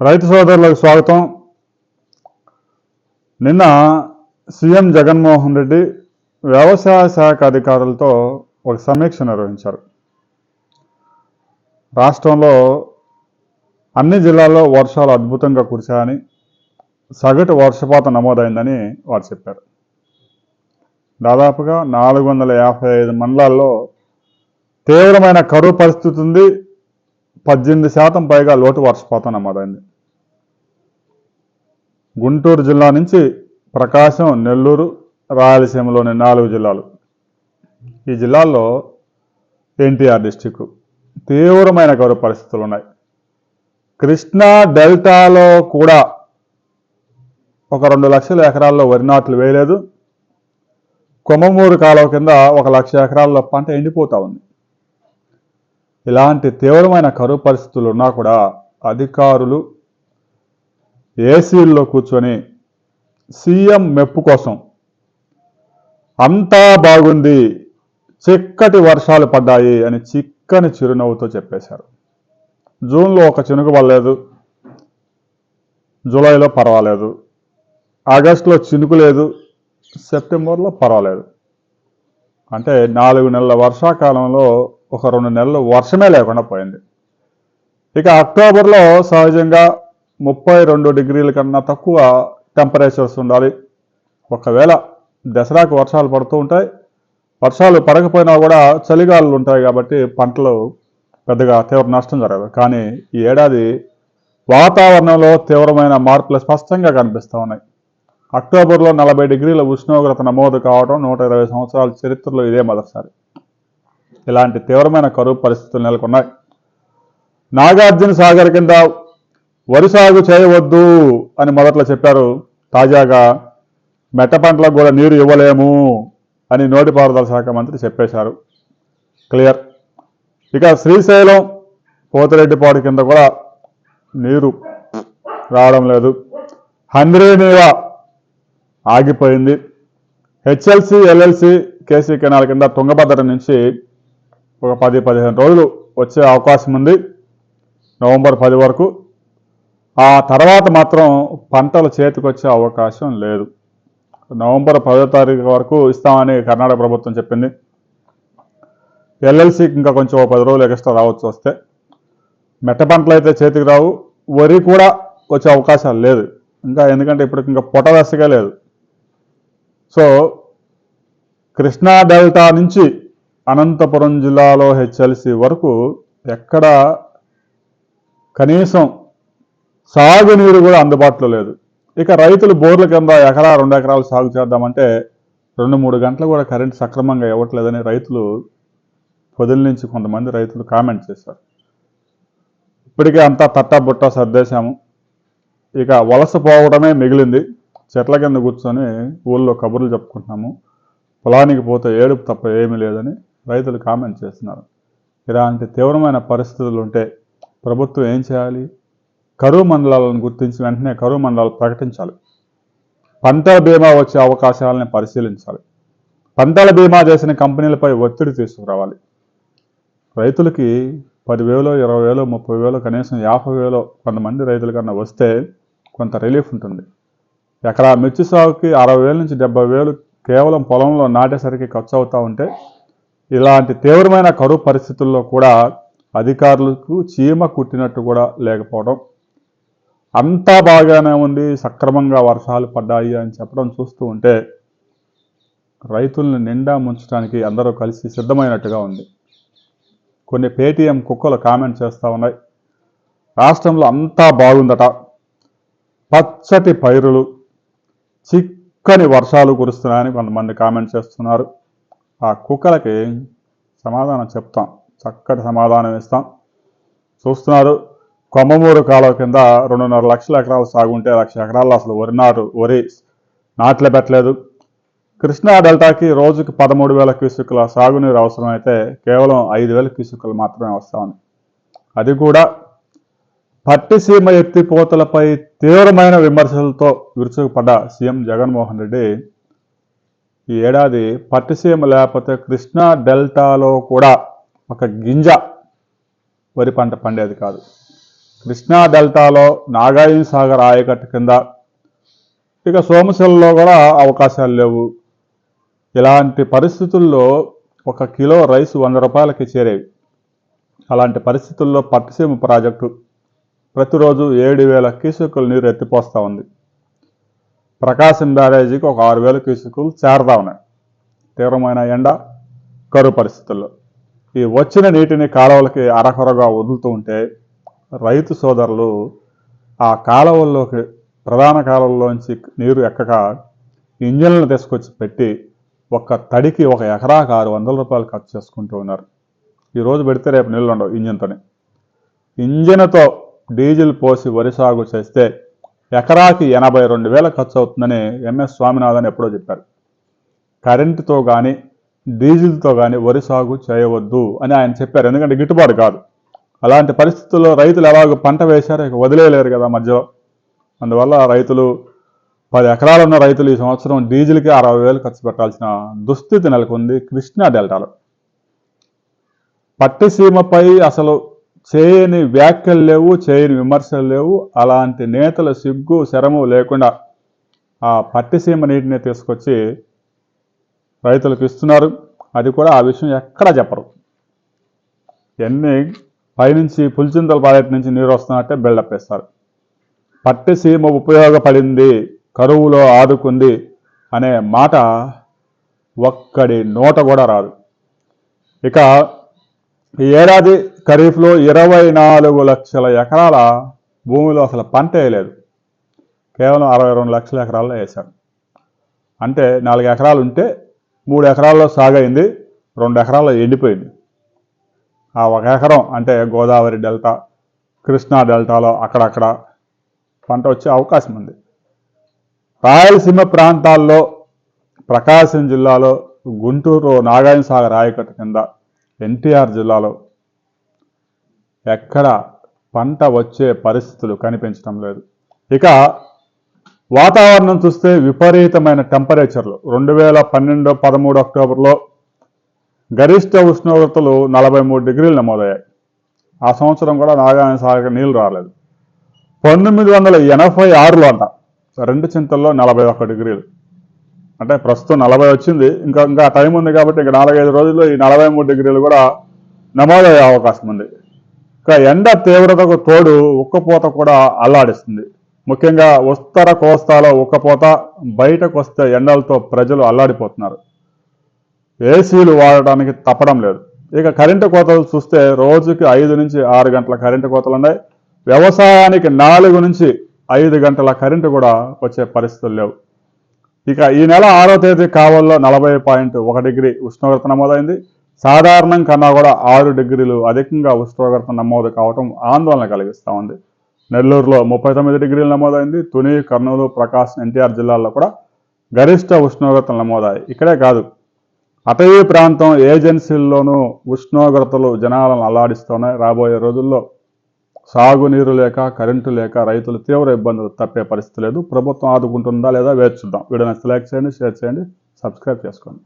రైతు సోదరులకు స్వాగతం. నిన్న సీఎం జగన్మోహన్ రెడ్డి వ్యవసాయ శాఖ అధికారులతో ఒక సమీక్ష నిర్వహించారు. రాష్ట్రంలో అన్ని జిల్లాల్లో వర్షాలు అద్భుతంగా కురిశాయని సగటు వర్షపాతం నమోదైందని వారు చెప్పారు. దాదాపుగా నాలుగు వందల యాభై ఐదు మండలాల్లో తీవ్రమైన కరువు పరిస్థితి ఉంది. పద్దెనిమిది శాతం పైగా లోటు వర్షపాతం నమోదైంది. గుంటూరు జిల్లా నుంచి ప్రకాశం నెల్లూరు రాయలసీమలోని నాలుగు జిల్లాలు. ఈ జిల్లాల్లో ఎన్టీఆర్ డిస్టిక్ తీవ్రమైన కరువు పరిస్థితులు ఉన్నాయి. కృష్ణా డెల్టాలో కూడా ఒక రెండు లక్షల ఎకరాల్లో వరి నాట్లు వేయలేదు. కొమ్మమూరు కాలువ కింద ఒక లక్ష ఎకరాల్లో పంట ఎండిపోతూ ఉంది. ఇలాంటి తీవ్రమైన కరువు పరిస్థితులు ఉన్నా కూడా అధికారులు ఏసీల్లో కూర్చొని సీఎం మెప్పు కోసం అంతా బాగుంది చిక్కటి వర్షాలు పడ్డాయి అని చిక్కని చిరునవ్వుతో చెప్పేశారు. జూన్లో ఒక చినుకు పడలేదు జూలైలో పర్వాలేదు ఆగస్టులో చినుకు లేదు సెప్టెంబర్లో పర్వాలేదు. అంటే నాలుగు నెలల వర్షాకాలంలో ఒక రెండు నెలలు వర్షమే లేకుండా పోయింది. ఇక అక్టోబర్లో సహజంగా ముప్పై రెండు డిగ్రీల కన్నా తక్కువ టెంపరేచర్స్ ఉండాలి. ఒకవేళ దసరాకు వర్షాలు పడుతూ ఉంటాయి వర్షాలు పడకపోయినా కూడా చలిగాలు ఉంటాయి కాబట్టి పంటలు పెద్దగా తీవ్ర నష్టం జరగదు కానీ ఈ ఏడాది వాతావరణంలో తీవ్రమైన మార్పులు స్పష్టంగా కనిపిస్తూ ఉన్నాయి. అక్టోబర్లో నలభై డిగ్రీల ఉష్ణోగ్రత నమోదు కావడం నూట ఇరవై సంవత్సరాల చరిత్రలో ఇదే మొదటిసారి. ఇలాంటి తీవ్రమైన కరువు పరిస్థితులు నెలకొన్నాయి. నాగార్జున సాగర్ కింద వరి సాగు చేయవద్దు అని మొదట్లో చెప్పారు. తాజాగా మెట్ట పంటలకు కూడా నీరు ఇవ్వలేము అని నోటిపారుదల శాఖ మంత్రి చెప్పేశారు. క్లియర్. ఇక శ్రీశైలం పోతిరెడ్డిపాడు కింద కూడా నీరు రావడం లేదు. హంద్రీనీవా ఆగిపోయింది. హెచ్ఎల్సి ఎల్ఎల్సి కేసీ కెనాల్ కింద తుంగభద్ర నుంచి ఒక పది పదిహేను రోజులు వచ్చే అవకాశం ఉంది. నవంబర్ పది వరకు ఆ తర్వాత మాత్రం పంటలు చేతికొచ్చే అవకాశం లేదు. నవంబర్ పదో తారీఖు వరకు ఇస్తామని కర్ణాటక ప్రభుత్వం చెప్పింది. ఎల్ఎల్సికి ఇంకా కొంచెం పది రోజులు ఎక్స్ట్రా రావచ్చు వస్తే. మెట్ట పంటలు అయితే చేతికి రావు. వరి కూడా వచ్చే అవకాశాలు లేదు. ఇంకా ఎందుకంటే ఇప్పటికి ఇంకా పొటదశగా లేదు. సో కృష్ణా డెల్టా నుంచి అనంతపురం జిల్లాలో హెచ్ఎల్సి వరకు ఎక్కడ కనీసం సాగునీరు కూడా అందుబాటులో లేదు. ఇక రైతులు బోర్ల కింద ఎకరా రెండు ఎకరాలు సాగు చేద్దామంటే రెండు మూడు గంటలు కూడా కరెంట్ సక్రమంగా ఇవ్వట్లేదని రైతులు పొదిల నుంచి కొంతమంది రైతులు కామెంట్ చేశారు. ఇప్పటికే అంతా తట్టా బుట్ట సర్దేశాము. ఇక వలస పోవడమే మిగిలింది. చెట్ల కింద కూర్చొని ఊళ్ళో కబుర్లు చెప్పుకుంటున్నాము. పొలానికి పోతే ఏడుపు తప్ప ఏమీ లేదని రైతులు కామెంట్ చేస్తున్నారు. ఇలాంటి తీవ్రమైన పరిస్థితులు ఉంటే ప్రభుత్వం ఏం చేయాలి? కరువు మండలాలను గుర్తించి వెంటనే కరువు మండలాలు ప్రకటించాలి. పంటల బీమా వచ్చే అవకాశాలను పరిశీలించాలి. పంటల బీమా చేసిన కంపెనీలపై ఒత్తిడి తీసుకురావాలి. రైతులకి పదివేలు ఇరవై వేలు ముప్పై వేలు కనీసం యాభై వేలు కొంతమంది రైతుల కన్నా వస్తే కొంత రిలీఫ్ ఉంటుంది. ఎకరా మిర్చి సాగుకి అరవై వేల నుంచి డెబ్బై వేలు కేవలం పొలంలో నాటేసరికి ఖర్చు అవుతూ ఉంటే ఇలాంటి తీవ్రమైన కరువు పరిస్థితుల్లో కూడా అధికారులకు చీమ కుట్టినట్టు కూడా లేకపోవడం అంతా బాగానే ఉంది సక్రమంగా వర్షాలు పడ్డాయి అని చెప్పడం చూస్తూ ఉంటే రైతుల్ని నిండా ముంచడానికి అందరూ కలిసి సిద్ధమైనట్టుగా ఉంది. కొన్ని పేటీఎం కుక్కలు కామెంట్ చేస్తూ ఉన్నాయి. రాష్ట్రంలో అంతా బాగుందట. పచ్చటి పైరులు చిక్కని వర్షాలు కురుస్తున్నాయని కొంతమంది కామెంట్ చేస్తున్నారు. ఆ కుక్కలకి సమాధానం చెప్తాం. చక్కటి సమాధానం ఇస్తాం. చూస్తున్నారు. కొమ్మమూరు కాలువ కింద రెండున్నర లక్షల ఎకరాలు సాగుంటే లక్ష ఎకరాల్లో అసలు వరి నాటు వరి నాట్లే పెట్టలేదు. కృష్ణా డెల్టాకి రోజుకి పదమూడు వేల క్యూసుకుల సాగునీరు అవసరమైతే కేవలం ఐదు వేల క్యూసుకులు మాత్రమే వస్తామని అది కూడా పట్టిసీమ ఎత్తిపోతలపై తీవ్రమైన విమర్శలతో విరుచుకుపడ్డ సీఎం జగన్మోహన్ రెడ్డి ఈ ఏడాది పట్టిసీమ లేకపోతే కృష్ణా డెల్టాలో కూడా ఒక గింజ వరి పంట పండేది కాదు. కృష్ణా డెల్టాలో నాగార్జున సాగర్ ఆయకట్టు కింద. ఇక సోమశిలలో కూడా అవకాశాలు లేవు. ఇలాంటి పరిస్థితుల్లో ఒక కిలో రైస్ వంద రూపాయలకి చేరేవి. అలాంటి పరిస్థితుల్లో పట్టుసీమ ప్రాజెక్టు ప్రతిరోజు ఏడు వేల కీసుకుల నీరు ఎత్తిపోస్తూ ఉంది. ప్రకాశం బ్యారేజీకి ఒక ఆరు వేల కీసుకులు చేరుతా ఉన్నాయి. తీవ్రమైన ఎండ కరువు పరిస్థితుల్లో. ఈ వచ్చిన నీటిని కాలువలకి అరకొరగా వదులుతూ ఉంటే రైతు సోదరులు ఆ కాలువల్లోకి ప్రధాన కాలువల్లోంచి నీరు ఎక్కక ఇంజన్లను తీసుకొచ్చి పెట్టి ఒక్క తడికి ఒక ఎకరాకు ఆరు వందల రూపాయలు ఖర్చు చేసుకుంటూ ఉన్నారు. ఈరోజు పెడితే రేపు నీళ్ళు ఉండవు ఇంజన్తోనే. ఇంజన్తో డీజిల్ పోసి వరి సాగు చేస్తే ఎకరాకి ఎనభై రెండు వేల ఖర్చు అవుతుందని ఎంఎస్ స్వామినాథన్ ఎప్పుడో చెప్పారు. కరెంటుతో కానీ డీజిల్తో కానీ వరి సాగు చేయవద్దు అని ఆయన చెప్పారు. ఎందుకంటే గిట్టుబాటు కాదు. అలాంటి పరిస్థితుల్లో రైతులు ఎలాగో పంట వేశారో ఇక వదిలేయలేరు కదా మధ్యలో. అందువల్ల రైతులు పది ఎకరాలు ఉన్న రైతులు ఈ సంవత్సరం డీజిల్కి అరవై వేలు ఖర్చు పెట్టాల్సిన దుస్థితి నెలకొంది కృష్ణా డెల్టాలో. పట్టిసీమపై అసలు చేయని వ్యాఖ్యలు లేవు చేయని విమర్శలు లేవు. అలాంటి నేతల సిగ్గు శరము లేకుండా ఆ పట్టిసీమ నీటిని తీసుకొచ్చి రైతులకు ఇస్తున్నారు. అది కూడా ఆ విషయం ఎక్కడా చెప్పరు. ఎన్ని పైనుంచి పులిచింతల ప్రాజెక్ట్ నుంచి నీరు వస్తున్నట్టే బిల్డప్ వేస్తారు పట్టిసీమ ఉపయోగపడింది కరువులో ఆదుకుంది అనే మాట ఒక్కడి నోట కూడా రాదు. ఇక ఈ ఏడాది ఖరీఫ్లో ఇరవై నాలుగు లక్షల ఎకరాల భూమిలో అసలు పంట వేయలేదు. కేవలం అరవై రెండు లక్షల ఎకరాల్లో వేశారు. అంటే నాలుగు ఎకరాలు ఉంటే మూడు ఎకరాల్లో సాగైంది రెండు ఎకరాల్లో ఎండిపోయింది. ఆ ఒక ఎకరం అంటే గోదావరి డెల్టా కృష్ణా డెల్టాలో అక్కడక్కడ పంట వచ్చే అవకాశం ఉంది. రాయలసీమ ప్రాంతాల్లో ప్రకాశం జిల్లాలో గుంటూరు నాగార్జున సాగర్ ఆయకట్టు కింద ఎన్టీఆర్ జిల్లాలో ఎక్కడ పంట వచ్చే పరిస్థితులు కనిపించడం లేదు. ఇక వాతావరణం చూస్తే విపరీతమైన టెంపరేచర్లు రెండు వేల పన్నెండు పదమూడు అక్టోబర్లో గరిష్ట ఉష్ణోగ్రతలు నలభై మూడు డిగ్రీలు నమోదయ్యాయి. ఆ సంవత్సరం కూడా నాగార్జున సాగర్ నీళ్ళు రాలేదు. పంతొమ్మిది వందల ఎనభై ఆరులో అంట. రెండు చింతల్లో నలభై ఒక్క డిగ్రీలు. అంటే ప్రస్తుతం నలభై వచ్చింది. ఇంకా ఇంకా టైం ఉంది కాబట్టి ఇంకా నాలుగైదు రోజుల్లో ఈ నలభై మూడు డిగ్రీలు కూడా నమోదయ్యే అవకాశం ఉంది. ఇంకా ఎండ తీవ్రతకు తోడు ఉక్కపోత కూడా అల్లాడిస్తుంది. ముఖ్యంగా ఉత్తర కోస్తాలో ఉక్కపోత బయటకు వస్తే ఎండలతో ప్రజలు అల్లాడిపోతున్నారు. ఏసీలు వాడటానికి తప్పడం లేదు. ఇక కరెంటు కోతలు చూస్తే రోజుకి ఐదు నుంచి ఆరు గంటల కరెంటు కోతలు ఉన్నాయి. వ్యవసాయానికి నాలుగు నుంచి ఐదు గంటల కరెంటు కూడా వచ్చే పరిస్థితులు లేవు. ఇక ఈ నెల ఆరో తేదీ కావల్లో నలభై పాయింట్ ఒక డిగ్రీ ఉష్ణోగ్రత నమోదైంది. సాధారణం కన్నా కూడా ఆరు డిగ్రీలు అధికంగా ఉష్ణోగ్రత నమోదు కావటం ఆందోళన కలిగిస్తూ ఉంది. నెల్లూరులో ముప్పై తొమ్మిది డిగ్రీలు నమోదైంది. తుని కర్నూలు ప్రకాశం ఎన్టీఆర్ జిల్లాల్లో కూడా గరిష్ట ఉష్ణోగ్రతలు నమోదాయి. ఇక్కడే కాదు అటవీ ప్రాంతం ఏజెన్సీల్లోనూ ఉష్ణోగ్రతలు జనాలను అల్లాడిస్తూనే రాబోయే రోజుల్లో సాగునీరు లేక కరెంటు లేక రైతులు తీవ్ర ఇబ్బందులు తప్పే పరిస్థితి లేదు. ప్రభుత్వం ఆదుకుంటుందా లేదా వేర్చుద్దాం వీడియోని సెలెక్ట్ చేయండి షేర్ చేయండి సబ్స్క్రైబ్ చేసుకోండి.